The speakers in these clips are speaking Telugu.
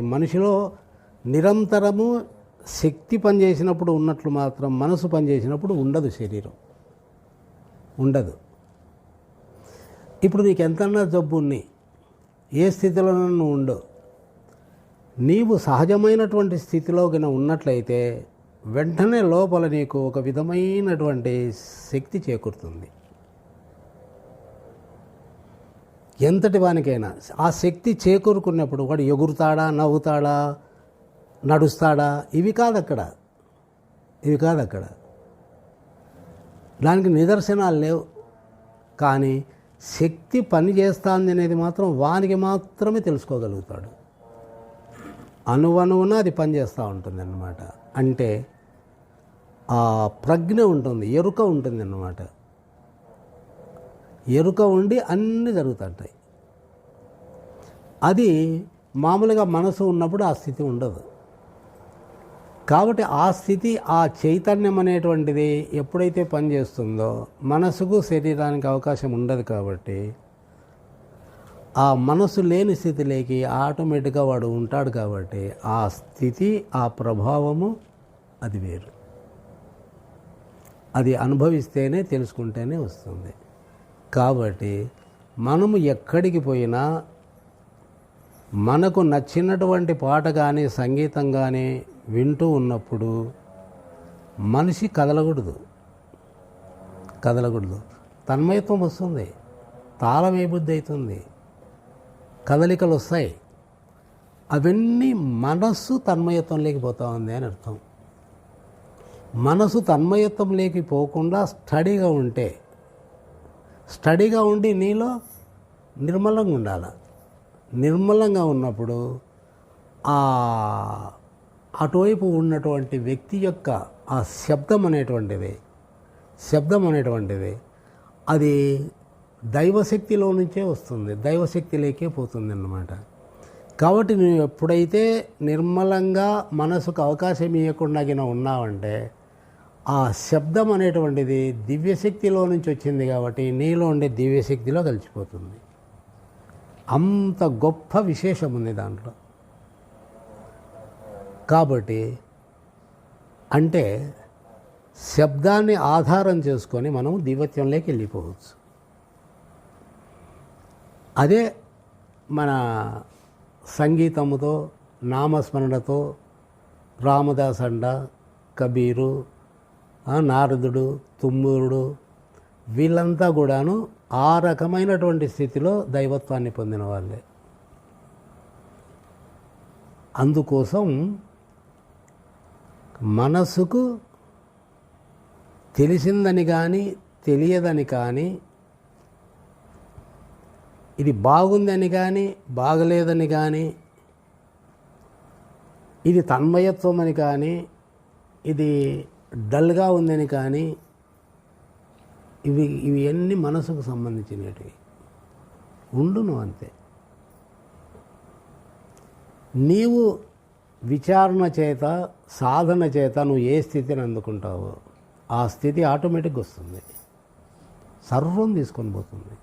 మనిషిలో నిరంతరము శక్తి పనిచేసినప్పుడు ఉన్నట్లు మాత్రం మనసు పనిచేసినప్పుడు ఉండదు శరీరం. ఉండదు. ఇప్పుడు నీకు ఎంతన్నా జబ్బు ఉన్నాయి ఏ స్థితిలో నువ్వు ఉండు. నీవు సహజమైనటువంటి స్థితిలో కింద ఉన్నట్లయితే వెంటనే లోపల నీకు ఒక విధమైనటువంటి శక్తి చేకూరుతుంది. ఎంతటి వానికైనా ఆ శక్తి చేకూరుకున్నప్పుడు వాడు ఎగురుతాడా నవ్వుతాడా నడుస్తాడా? ఇవి కాదు అక్కడ ఇవి కాదు అక్కడ దానికి నిదర్శనాలు లేవు. కానీ శక్తి పని చేస్తుంది అనేది మాత్రం వానికి మాత్రమే తెలుసుకోగలుగుతాడు. అనువనువున అది పనిచేస్తూ ఉంటుంది అన్నమాట అంటే ఆ ప్రజ్ఞ ఉంటుంది ఎరుక ఉంటుంది అన్నమాట ఎరుక ఉండి అన్నీ జరుగుతుంటాయి. అది మామూలుగా మనసు ఉన్నప్పుడు ఆ స్థితి ఉండదు. కాబట్టి ఆ స్థితి ఆ చైతన్యం అనేటువంటిది ఎప్పుడైతే పనిచేస్తుందో మనసుకు శరీరానికి అవకాశం ఉండదు కాబట్టి ఆ మనసు లేని స్థితిలోకి ఆటోమేటిక్గా వాడు ఉంటాడు కాబట్టి ఆ స్థితి ఆ ప్రభావము అది వేరు. అది అనుభవిస్తేనే తెలుసుకుంటేనే వస్తుంది. కాబట్టి మనము ఎక్కడికి పోయినా మనకు నచ్చినటువంటి పాట కానీ సంగీతం కానీ వింటూ ఉన్నప్పుడు మనిషి కదలకూడదు. కదలకూడదు. తన్మయత్వం వస్తుంది. తాళం ఏ బుద్ధి అవుతుంది కదలికలు వస్తాయి. అవన్నీ మనస్సు తన్మయత్వం లేకపోతా ఉంది అని అర్థం. మనసు తన్మయత్వం లేకపోకుండా స్టడీగా ఉంటే స్టడీగా ఉండి నీలో నిర్మలంగా ఉండాలి? నిర్మలంగా ఉన్నప్పుడు ఆ అటువైపు ఉన్నటువంటి వ్యక్తి యొక్క ఆ శబ్దం అనేటువంటిది శబ్దం అనేటువంటిది అది దైవశక్తిలో నుంచే వస్తుంది దైవశక్తిలోకే పోతుంది అన్నమాట కాబట్టి నువ్వు ఎప్పుడైతే నిర్మలంగా మనసుకు అవకాశం ఇవ్వకుండా గిన ఉన్నావంటే ఆ శబ్దం అనేటువంటిది దివ్యశక్తిలో నుంచి వచ్చింది కాబట్టి నీలో ఉండే దివ్యశక్తిలో కలిసిపోతుంది అంత గొప్ప విశేషం ఉంది దాంట్లో. కాబట్టి అంటే శబ్దాన్ని ఆధారం చేసుకొని మనం దివత్యంలోకి వెళ్ళిపోవచ్చు. అదే మన సంగీతముతో నామస్మరణతో రామదాస్ అండ కబీరు నారదుడు తుమ్మూరుడు వీళ్ళంతా కూడాను ఆ రకమైనటువంటి స్థితిలో దైవత్వాన్ని పొందిన వాళ్ళే. అందుకోసం మనసుకు తెలిసిందని కానీ తెలియదని కానీ ఇది బాగుందని కానీ బాగలేదని కానీ ఇది తన్మయత్వం అని కానీ ఇది డల్గా ఉందని కానీ ఇవి ఇవి అన్ని మనసుకు సంబంధించినవి. ఉండును అంతే. నీవు విచారణ చేత సాధన చేత నువ్వు ఏ స్థితిని అందుకుంటావో ఆ స్థితి ఆటోమేటిక్గా వస్తుంది. సర్వం తీసుకొని పోతుంది.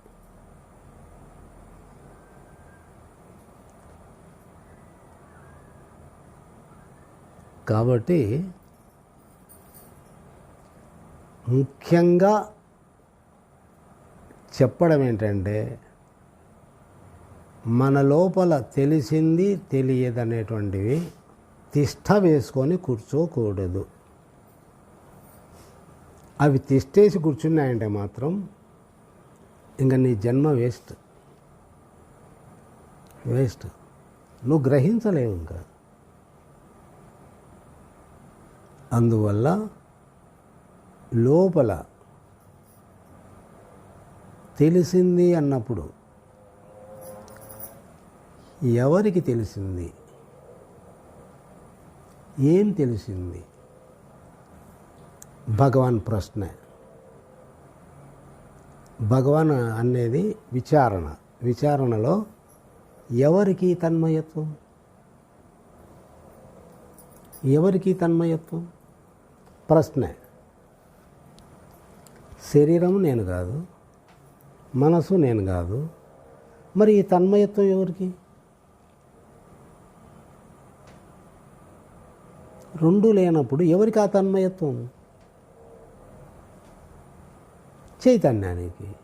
కాబట్టి ముఖ్యంగా చెప్పడం ఏంటంటే మన లోపల తెలిసింది తెలియదనేటువంటివి తిష్ట వేసుకొని కూర్చోకూడదు. అవి తిష్టేసి కూర్చున్నాయంటే మాత్రం ఇంకా నీ జన్మ వేస్ట్. వేస్ట్. నువ్వు గ్రహించలేవు ఇంకా. అందువల్ల లోపల తెలిసింది అన్నప్పుడు ఎవరికి తెలిసింది? ఏం తెలిసింది? భగవాన్ ప్రశ్న. భగవాన్ అనేది విచారణ. విచారణలో ఎవరికి తన్మయత్వం? ఎవరికి తన్మయత్వం? ప్రశ్న. శరీరం నేను కాదు. మనసు నేను కాదు. మరి ఈ తన్మయత్వం ఎవరికి? రెండు లేనప్పుడు ఎవరికి ఆ తన్మయత్వం? చైతన్యానికి.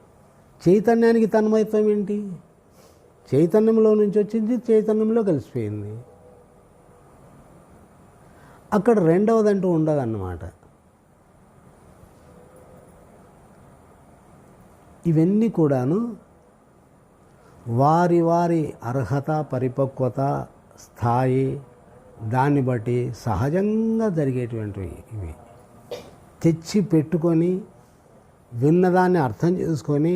చైతన్యానికి తన్మయత్వం ఏంటి? చైతన్యంలో నుంచి వచ్చింది చైతన్యంలో కలిసిపోయింది. అక్కడ రెండవదంటూ ఉండదన్నమాట. ఇవన్నీ కూడాను వారి వారి అర్హత పరిపక్వత స్థాయి దాన్ని బట్టి సహజంగా జరిగేటువంటివి ఇవి. తెచ్చి పెట్టుకొని విన్నదాన్ని అర్థం చేసుకొని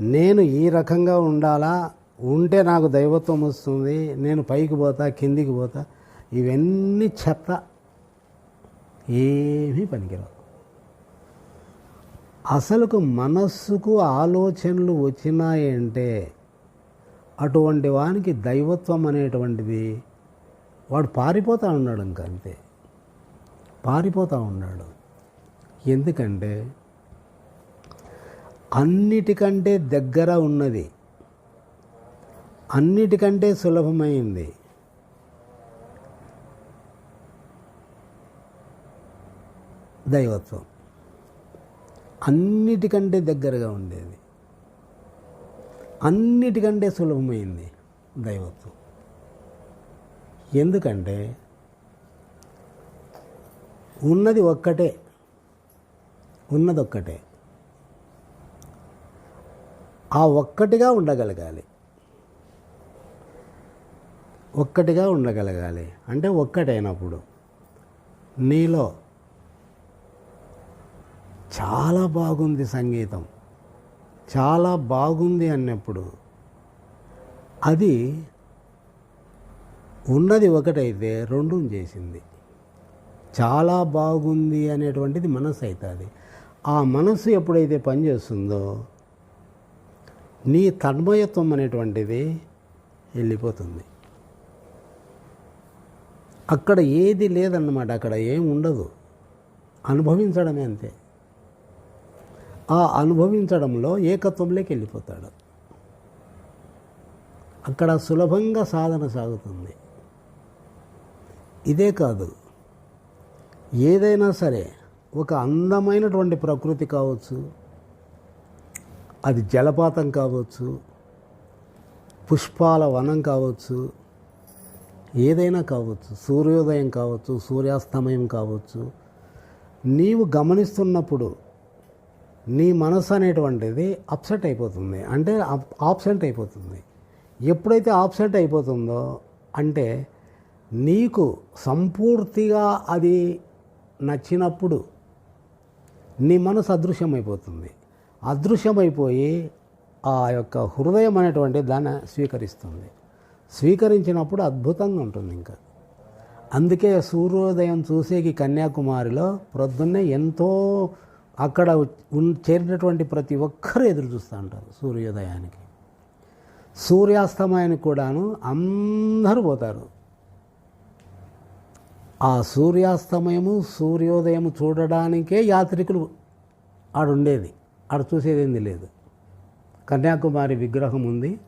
నేను ఈ రకంగా ఉండాలా ఉంటే నాకు దైవత్వం వస్తుంది నేను పైకి పోతా కిందికి పోతా ఇవన్నీ చెత్త. ఏమీ పనికిరావు. అసలుకు మనస్సుకు ఆలోచనలు వచ్చినాయంటే అటువంటి వానికి దైవత్వం అనేటువంటిది వాడు పారిపోతూ ఉన్నాడు ఇంకా అంతే. పారిపోతూ ఉన్నాడు. ఎందుకంటే అన్నిటికంటే దగ్గర ఉన్నది. అన్నిటికంటే సులభమైంది. దైవత్వం. అన్నిటికంటే దగ్గరగా ఉండేది. అన్నిటికంటే సులభమైంది దైవత్వం. ఎందుకంటే ఉన్నది ఒక్కటే ఉన్నది ఒక్కటే ఆ ఒక్కటిగా ఉండగలగాలి. ఒక్కటిగా ఉండగలగాలి. అంటే ఒక్కటైనప్పుడు నీలో చాలా బాగుంది సంగీతం. చాలా బాగుంది అన్నప్పుడు అది ఉన్నది ఒకటైతే రెండు చేసింది. చాలా బాగుంది అనేటువంటిది మనసు అవుతుంది ఆ మనసు ఎప్పుడైతే పనిచేస్తుందో నీ తన్మయత్వం అనేటువంటిది వెళ్ళిపోతుంది. అక్కడ ఏది లేదన్నమాట అక్కడ ఏం ఉండదు. అనుభవించడమే అంతే. ఆ అనుభవించడంలో ఏకత్వంలోకి వెళ్ళిపోతాడు. అక్కడ సులభంగా సాధన సాగుతుంది. ఇదే కాదు ఏదైనా సరే ఒక అందమైనటువంటి ప్రకృతి కావచ్చు అది జలపాతం కావచ్చు పుష్పాల వనం కావచ్చు ఏదైనా కావచ్చు సూర్యోదయం కావచ్చు సూర్యాస్తమయం కావచ్చు నీవు గమనిస్తున్నప్పుడు నీ మనసు అనేటువంటిది అప్సెట్ అయిపోతుంది. అంటే ఆబ్సెంట్ అయిపోతుంది. ఎప్పుడైతే ఆబ్సెంట్ అయిపోతుందో అంటే నీకు సంపూర్తిగా అది నచ్చినప్పుడు నీ మనసు అదృశ్యమైపోతుంది. అదృశ్యమైపోయి ఆ యొక్క హృదయం అనేటువంటి దాన్ని స్వీకరిస్తుంది. స్వీకరించినప్పుడు అద్భుతంగా ఉంటుంది ఇంకా. అందుకే సూర్యోదయం చూసేకి కన్యాకుమారిలో ప్రొద్దున్నే ఎంతో అక్కడ చేరినటువంటి ప్రతి ఒక్కరూ ఎదురు చూస్తూ ఉంటారు సూర్యోదయానికి. సూర్యాస్తమయానికి కూడాను అందరూ పోతారు. ఆ సూర్యాస్తమయము సూర్యోదయం చూడడానికే యాత్రికులు ఆడుండేది. ఆడ చూసేదేంది లేదు. కన్యాకుమారి విగ్రహం ఉంది.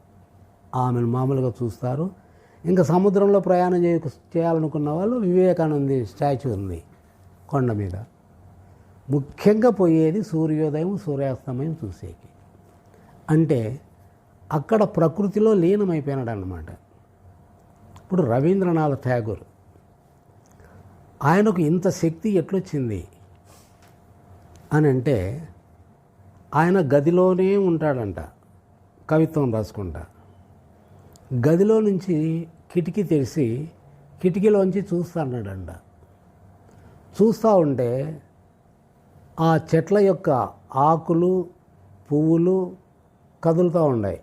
ఆమెను మామూలుగా చూస్తారు. ఇంకా సముద్రంలో ప్రయాణం చేయ చేయాలనుకున్న వాళ్ళు వివేకానంద స్టాచ్యూ ఉంది కొండ మీద. ముఖ్యంగా పోయేది సూర్యోదయం సూర్యాస్తమయం చూసేకి. అంటే అక్కడ ప్రకృతిలో లీనమైపోయినాడు అన్నమాట ఇప్పుడు రవీంద్రనాథ్ ఠాగూర్ ఆయనకు ఇంత శక్తి ఎట్లొచ్చింది అని అంటే ఆయన గదిలోనే ఉంటాడంట కవిత్వం రాసుకుంటా. గదిలో నుంచి కిటికీ తెరిచి కిటికీలోంచి చూస్తాడంట చూస్తూ ఉంటే ఆ చెట్ల యొక్క ఆకులు పువ్వులు కదులుతూ ఉన్నాయి.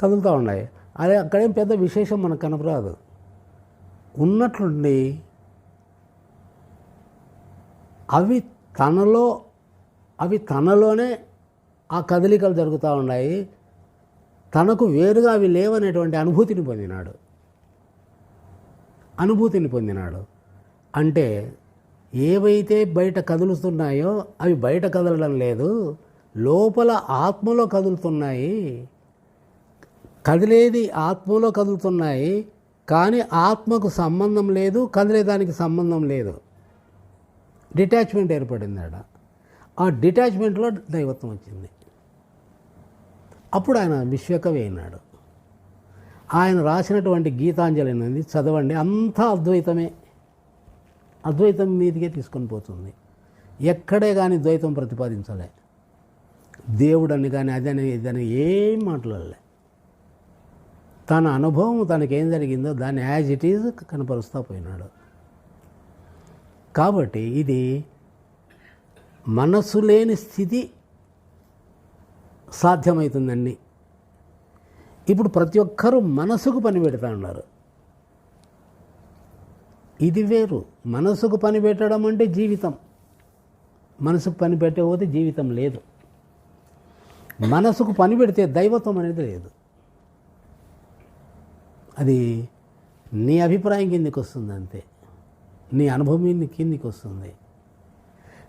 కదులుతూ ఉన్నాయి. అదే అక్కడేం పెద్ద విశేషం మనకు కనపరాదు. ఉన్నట్లుండి అవి తనలో అవి తనలోనే ఆ కదలికలు జరుగుతూ ఉన్నాయి. తనకు వేరుగా అవి లేవనేటువంటి అనుభూతిని పొందినాడు. అనుభూతిని పొందినాడు. అంటే ఏవైతే బయట కదులుతున్నాయో అవి బయట కదలడం లేదు లోపల ఆత్మలో కదులుతున్నాయి. కదిలేది ఆత్మలో కదులుతున్నాయి కానీ ఆత్మకు సంబంధం లేదు కదిలేదానికి సంబంధం లేదు. డిటాచ్మెంట్ ఏర్పడింది ఆడ ఆ డిటాచ్మెంట్లో దైవత్వం వచ్చింది. అప్పుడు ఆయన విశ్వకవి అయినాడు. ఆయన రాసినటువంటి గీతాంజలి అనేది చదవండి అంతా అద్వైతమే. అద్వైతం మీదికే తీసుకొని పోతుంది. ఎక్కడే కానీ ద్వైతం ప్రతిపాదించలే. దేవుడని కానీ అదని ఇదని ఏం మాట్లాడలే. తన అనుభవం తనకేం జరిగిందో దాన్ని యాజ్ ఇట్ ఈజ్ కనపరుస్తూ పోయినాడు. కాబట్టి ఇది మనసు లేని స్థితి సాధ్యమవుతుందండి ఇప్పుడు ప్రతి ఒక్కరూ మనసుకు పని పెడతా ఉన్నారు. ఇది వేరు. మనసుకు పని పెట్టడం అంటే జీవితం. మనసుకు పని పెట్టకపోతే జీవితం లేదు. మనసుకు పని పెడితే దైవత్వం అనేది లేదు. అది నీ అభిప్రాయం కిందికి వస్తుంది అంతే. నీ అనుభవం కిందికి వస్తుంది.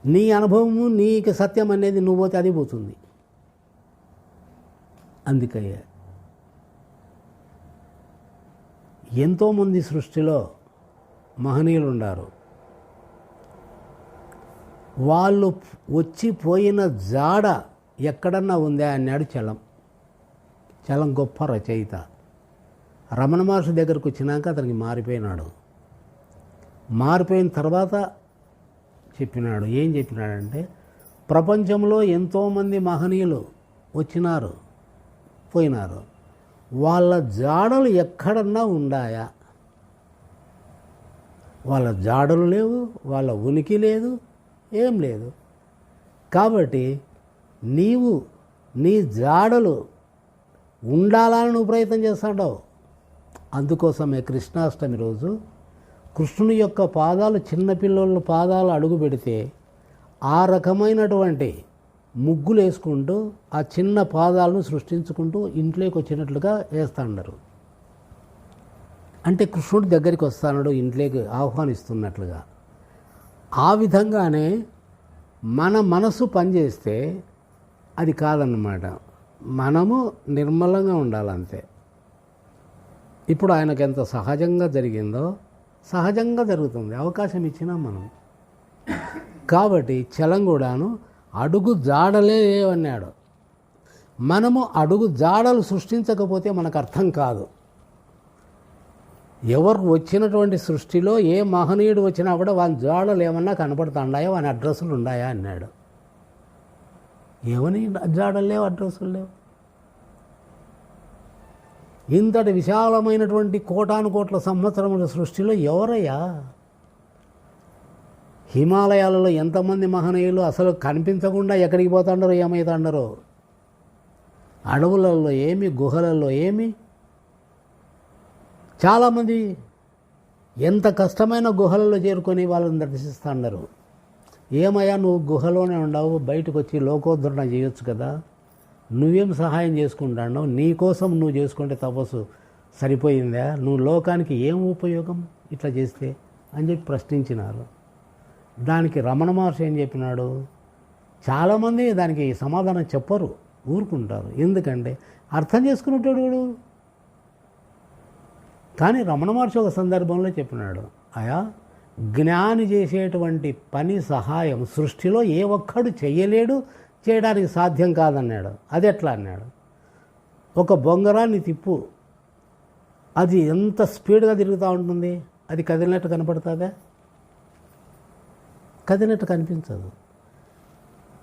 నీ అనుభవము నీకు సత్యం అనేది నువ్వు పోతే అది పోతుంది. అందుకయ్యా ఎంతోమంది సృష్టిలో మహనీయులు ఉన్నారు వాళ్ళు వచ్చి పోయిన జాడ ఎక్కడన్నా ఉందా అన్నాడు చలం. చలం గొప్ప రచయిత. రమణ మహర్షి దగ్గరకు వచ్చినాక అతనికి మారిపోయినాడు. మారిపోయిన తర్వాత చెప్పినాడు. ఏం చెప్పినాడంటే ప్రపంచంలో ఎంతోమంది మహనీయులు వచ్చినారు పోయినారు. వాళ్ళ జాడలు ఎక్కడన్నా ఉండాయా? వాళ్ళ జాడలు లేవు వాళ్ళ ఉనికి లేదు ఏం లేదు. కాబట్టి నీవు నీ జాడలు ఉండాలని నువ్వు ప్రయత్నం చేస్తాడవు అందుకోసమే కృష్ణాష్టమి రోజు కృష్ణుని యొక్క పాదాలు చిన్నపిల్లల పాదాలు అడుగు పెడితే ఆ రకమైనటువంటి ముగ్గులు వేసుకుంటూ ఆ చిన్న పాదాలను సృష్టించుకుంటూ ఇంట్లోకి వచ్చినట్లుగా వేస్తాండరు అంటే కృష్ణుడి దగ్గరికి వస్తానడు ఇంట్లోకి ఆహ్వానిస్తున్నట్లుగా. ఆ విధంగానే మన మనసు పనిచేస్తే అది కాదన్నమాట. మనము నిర్మలంగా ఉండాలంతే. ఇప్పుడు ఆయనకు ఎంత సహజంగా జరిగిందో సహజంగా జరుగుతుంది. అవకాశం ఇచ్చినా మనం. కాబట్టి చలం కూడాను అడుగు జాడలే లేవన్నాడు. మనము అడుగు జాడలు సృష్టించకపోతే మనకు అర్థం కాదు. ఎవరు వచ్చినటువంటి సృష్టిలో ఏ మహనీయుడు వచ్చినా కూడా వాళ్ళ జాడలు ఏమన్నా కనపడుతున్నాయో వాని అడ్రస్సులు ఉన్నాయా అన్నాడు. ఏమని జాడలు లేవు అడ్రస్సులు లేవు? ఇంతటి విశాలమైనటువంటి కోటాను కోట్ల సంవత్సరముల సృష్టిలో ఎవరయ్యా? హిమాలయాలలో ఎంతమంది మహనీయులు అసలు కనిపించకుండా ఎక్కడికి పోతాండరో ఏమవుతాండరో అడవులలో ఏమి గుహలలో ఏమి? చాలామంది ఎంత కష్టమైన గుహలలో చేరుకొని వాళ్ళని దర్శిస్తున్నారు ఏమయ్యా నువ్వు గుహలోనే ఉండవు బయటకు వచ్చి లోకోద్ధరణ చేయొచ్చు కదా. నువ్వేం సహాయం చేసుకుంటాను నీ కోసం నువ్వు చేసుకుంటే తపస్సు సరిపోయిందా? నువ్వు లోకానికి ఏం ఉపయోగం ఇట్లా చేస్తే అని చెప్పి ప్రశ్నించినారు. దానికి రమణ మహర్షి ఏం చెప్పినాడు? చాలామంది దానికి సమాధానం చెప్పరు ఊరుకుంటారు. ఎందుకంటే అర్థం చేసుకునేటోడు కానీ రమణ మహర్షి ఒక సందర్భంలో చెప్పినాడు ఆయా జ్ఞాని చేసేటువంటి పని సహాయం సృష్టిలో ఏ ఒక్కడు చేయలేడు చేయడానికి సాధ్యం కాదన్నాడు. అది ఎట్లా అన్నాడు? ఒక బొంగరాన్ని తిప్పు. అది ఎంత స్పీడ్గా తిరుగుతూ ఉంటుంది? అది కదిలినట్టు కనపడుతుందా? కదిలినట్టు కనిపించదు.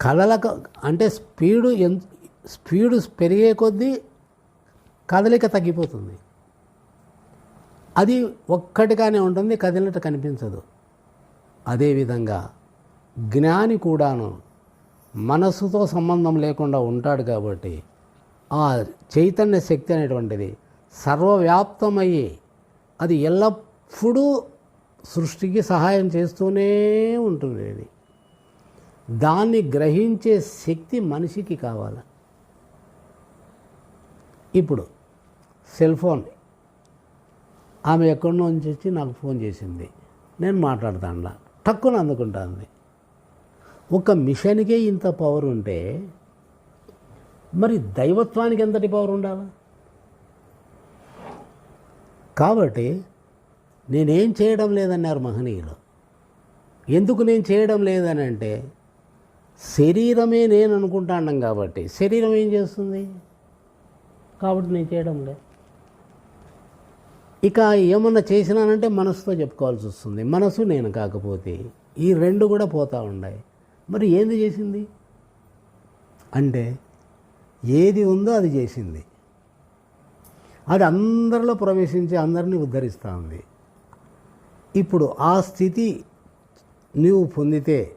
కదలక అంటే స్పీడు ఎంత స్పీడు పెరిగే కొద్దీ కదలిక తగ్గిపోతుంది. అది ఒక్కటిగానే ఉంటుంది కదిలినట్టు కనిపించదు. అదేవిధంగా జ్ఞాని కూడాను మనసుతో సంబంధం లేకుండా ఉంటాడు కాబట్టి ఆ చైతన్య శక్తి అనేటువంటిది సర్వవ్యాప్తమయ్యి అది ఎల్లప్పుడూ సృష్టికి సహాయం చేస్తూనే ఉంటుంది అది. దాన్ని గ్రహించే శక్తి మనిషికి కావాలి. ఇప్పుడు సెల్ ఫోన్ ఆమె ఎక్కడి నుంచి వచ్చి నాకు ఫోన్ చేసింది. నేను మాట్లాడతానులా. టక్కున అందుకుంటుంది. ఒక మిషన్కే ఇంత పవర్ ఉంటే మరి దైవత్వానికి ఎంతటి పవర్ ఉండాలి? కాబట్టి నేనేం చేయడం లేదన్నారు మహనీయులు. ఎందుకు నేను చేయడం లేదని అంటే శరీరమే నేను అనుకుంటాను కాబట్టి. శరీరం ఏం చేస్తుంది? కాబట్టి నేను చేయడం లేదు. ఇక ఏమన్నా చేసినానంటే మనసుతో చెప్పుకోవాల్సి వస్తుంది. మనసు నేను కాకపోతే ఈ రెండు కూడా పోతూ ఉన్నాయి మరి ఏంది చేసింది? అంటే ఏది ఉందో అది చేసింది. అది అందరిలో ప్రవేశించి అందరినీ ఉద్ధరిస్తూ ఉంది. ఇప్పుడు ఆ స్థితి నీవు పొందితే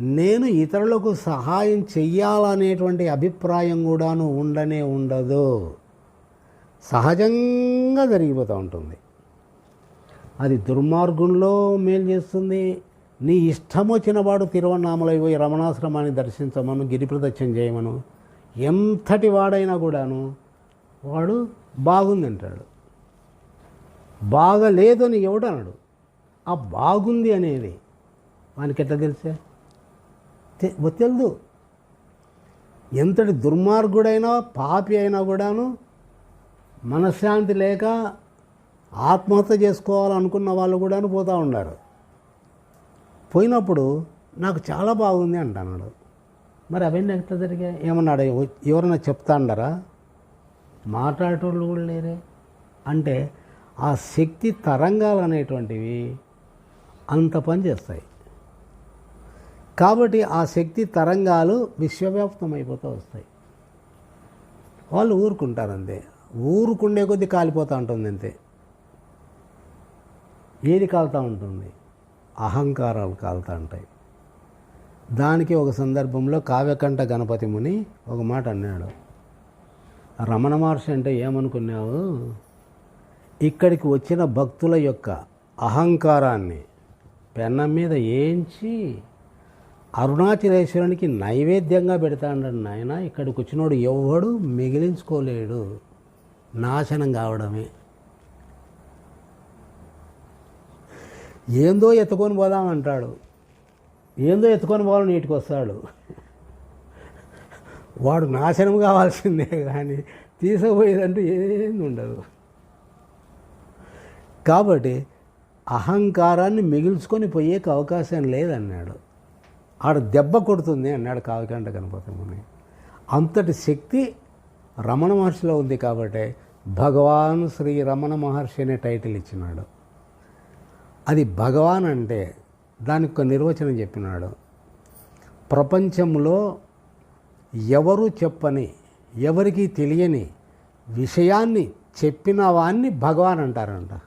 నేను ఇతరులకు సహాయం చెయ్యాలనేటువంటి అభిప్రాయం కూడాను ఉండనే ఉండదు. సహజంగా జరిగిపోతూ ఉంటుంది. అది దుర్మార్గంలో మేలు చేస్తుంది. నీ ఇష్టం వచ్చిన వాడు తిరువన్నామలై పోయి రమణాశ్రమాన్ని దర్శించమను గిరి ప్రదక్షిణ చేయమను. ఎంతటి వాడైనా కూడాను వాడు బాగుంది అంటాడు. బాగలేదు అని ఎవడు అనడు. ఆ బాగుంది అనేది వానికి ఎట్లా తెలిసే? తెలియదు ఎంతటి దుర్మార్గుడైనా పాపి అయినా కూడాను మనశ్శాంతి లేక ఆత్మహత్య చేసుకోవాలనుకున్న వాళ్ళు కూడా పోతూ ఉన్నారు. పోయినప్పుడు నాకు చాలా బాగుంది అంటున్నాడు. మరి అవన్నీ ఎట్లా జరిగాయి? ఏమన్నాడు? ఎవరైనా చెప్తా ఉండరా మాట్లాడేటోళ్ళు కూడా లేరే. అంటే ఆ శక్తి తరంగాలు అనేటువంటివి అంత పని చేస్తాయి. కాబట్టి ఆ శక్తి తరంగాలు విశ్వవ్యాప్తం అయిపోతూ వస్తాయి. వాళ్ళు ఊరుకుంటారు అంతే. ఊరుకుండే కొద్దీ కాలిపోతూ ఉంటుంది అంతే. ఏది కాలుతూ ఉంటుంది? అహంకారాలు కాలుతూ ఉంటాయి. దానికి ఒక సందర్భంలో కావ్యకంఠ గణపతి ముని ఒక మాట అన్నాడు. రమణ మహర్షి అంటే ఏమనుకున్నావు? ఇక్కడికి వచ్చిన భక్తుల యొక్క అహంకారాన్ని పెన్నం మీద ఏంచి అరుణాచలేశ్వరునికి నైవేద్యంగా పెడతాడు నాయన ఇక్కడికి వచ్చినోడు ఎవడు మిగిలించుకోలేడు. నాశనం కావడమే. ఏందో ఎత్తుకొని పోదామంటాడు ఏందో ఎత్తుకొని పోవాలని నీటికి వస్తాడు. వాడు నాశనం కావాల్సిందే కానీ తీసుకుపోయేదంటూ ఏంది ఉండదు. కాబట్టి అహంకారాన్ని మిగిల్చుకొని పోయేకి అవకాశం లేదన్నాడు. ఆడ దెబ్బ కొడుతుంది అన్నాడు కావికంట గణపతముని. అంతటి శక్తి రమణ మహర్షిలో ఉంది కాబట్టి భగవాన్ శ్రీ రమణ మహర్షి అనే టైటిల్ ఇచ్చినాడు. అది భగవాన్ అంటే దానికి ఒక నిర్వచనం చెప్పినాడు. ప్రపంచంలో ఎవరు చెప్పని ఎవరికి తెలియని విషయాన్ని చెప్పిన వాన్ని భగవాన్ అంటారంట.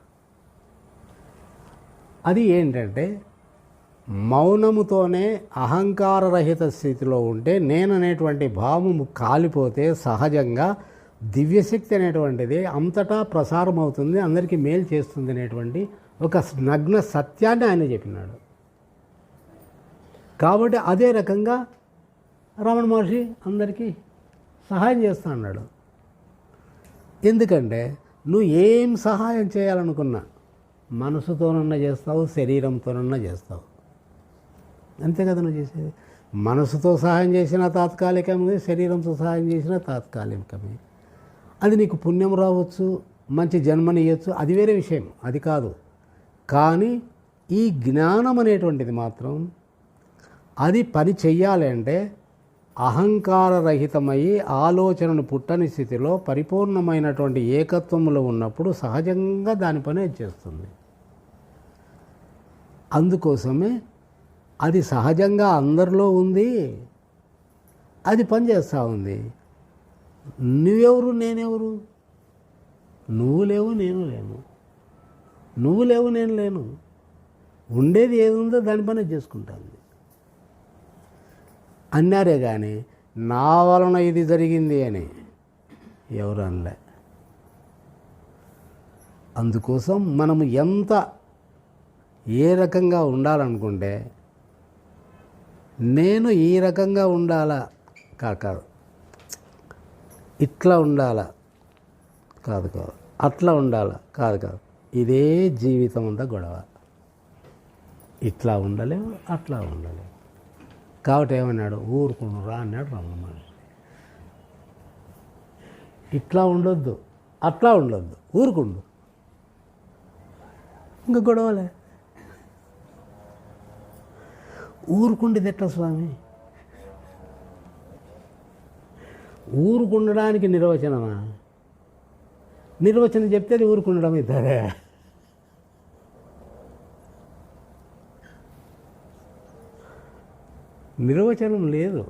అది ఏంటంటే మౌనముతోనే అహంకారరహిత స్థితిలో ఉంటే నేననేటువంటి భావము కాలిపోతే సహజంగా దివ్యశక్తి అనేటువంటిది అంతటా ప్రసారం అవుతుంది అందరికీ మేలు చేస్తుంది అనేటువంటి ఒక నగ్న సత్యాన్ని ఆయన చెప్పినాడు. కాబట్టి అదే రకంగా రమణ మహర్షి అందరికీ సహాయం చేస్తా అన్నాడు. ఎందుకంటే నువ్వు ఏం సహాయం చేయాలనుకున్నా మనసుతోనన్నా చేస్తావు శరీరంతోనన్నా చేస్తావు. అంతే కదా నువ్వు చేసేది. మనసుతో సహాయం చేసినా తాత్కాలికమే శరీరంతో సహాయం చేసినా తాత్కాలికమే. అది నీకు పుణ్యం రావచ్చు మంచి జన్మనియచ్చు అది వేరే విషయం అది కాదు. కానీ ఈ జ్ఞానం అనేటువంటిది మాత్రం అది పని చెయ్యాలి అంటే అహంకారరహితమయ్యి ఆలోచనను పుట్టని స్థితిలో పరిపూర్ణమైనటువంటి ఏకత్వంలో ఉన్నప్పుడు సహజంగా దాని పని చేస్తుంది. అందుకోసమే అది సహజంగా అందరిలో ఉంది. అది పనిచేస్తూ ఉంది. నువ్వెవరు? నేనెవరు? నువ్వు లేవు నేను లేను. నువ్వు లేవు నేను లేను. ఉండేది ఏది ఉందో దాని పని అది చేసుకుంటాను అన్నారే కానీ నా వలన ఇది జరిగింది అని ఎవరు అనలే. అందుకోసం మనము ఎంత ఏ రకంగా ఉండాలనుకుంటే నేను ఈ రకంగా ఉండాలా? కాదు కాదు. ఇట్లా ఉండాలా? కాదు కాదు. అట్లా ఉండాలా? కాదు కాదు. ఇదే జీవితం ఉందా గొడవ? ఇట్లా ఉండలేవు అట్లా ఉండలేవు కాబట్టి ఏమన్నాడు? ఊరుకును రా అన్నాడు రమణ ఇట్లా ఉండొద్దు అట్లా ఉండొద్దు ఊరుకుండు. ఇంకా గొడవలే. ఊరుకుండేది ఎట్లా స్వామి? ఊరుకుండడానికి నిర్వచనమా? నిర్వచనం చెప్తే అది ఊరుకుండడం అవుతుంది నిర్వచనం లేదు.